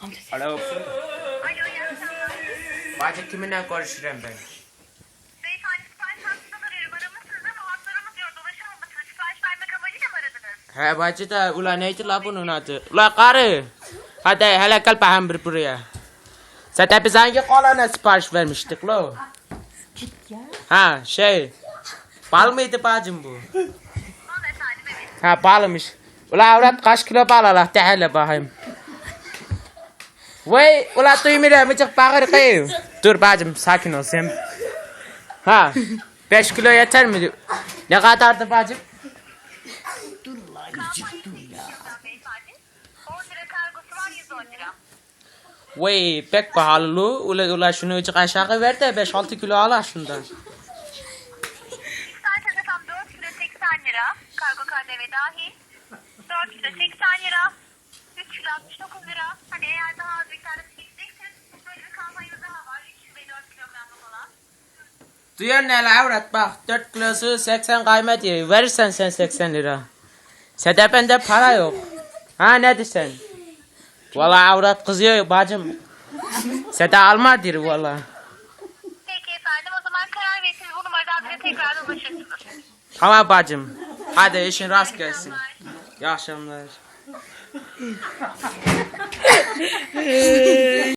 Alo. Alo iyi akşamlar. Bacı kiminle konuşurum ben? Beyefendi sipariş hakkında arıyorum. Aramışsınız ama hatlarımız yok. Ulaşamamışsınız. Sipariş vermek amacıyla mı aradınız? He bacı da ula neydi la bunun adı? Ula karı. Hadi hele gel bakayım bir buraya. Zaten biz hangi kolana sipariş vermiştik lo? Ha şey. Bal mıydı bacım bu? Al efendim evet. Ha balmış. Ula avrat kaç kilo bal ala de hele bakayım. Vay ula duymuyor mıcık bakır kıyım. Dur bacım sakin ol sen. Ha 5 kilo yeter mi? Ne kadardı bacım? Beyefendi. 10 lira kargosu var 110 lira. Vay pek pahalı. Ula, ula şunu azıcık aşağı ver de 5-6 kilo al şundan. İsterseniz efendim 4 kilo 80 lira. Kargo KDV dahil. 4 kilo 80 lira. 3 kilo 69 lira. Hani eğer Duyuyor ne la avrat bak 4 kilosu 80 kaymet diyor. Verirsen sen 80 lira. Sede bende para yok. Ha ne diyorsun? Valla avrat kızıyor bacım. Sede alma diyor valla. Peki efendim o zaman karar verirsiniz. Bu numaradan bize tekrar ulaşırsınız. Tamam bacım. Hadi işin rast gelsin. İyi akşamlar.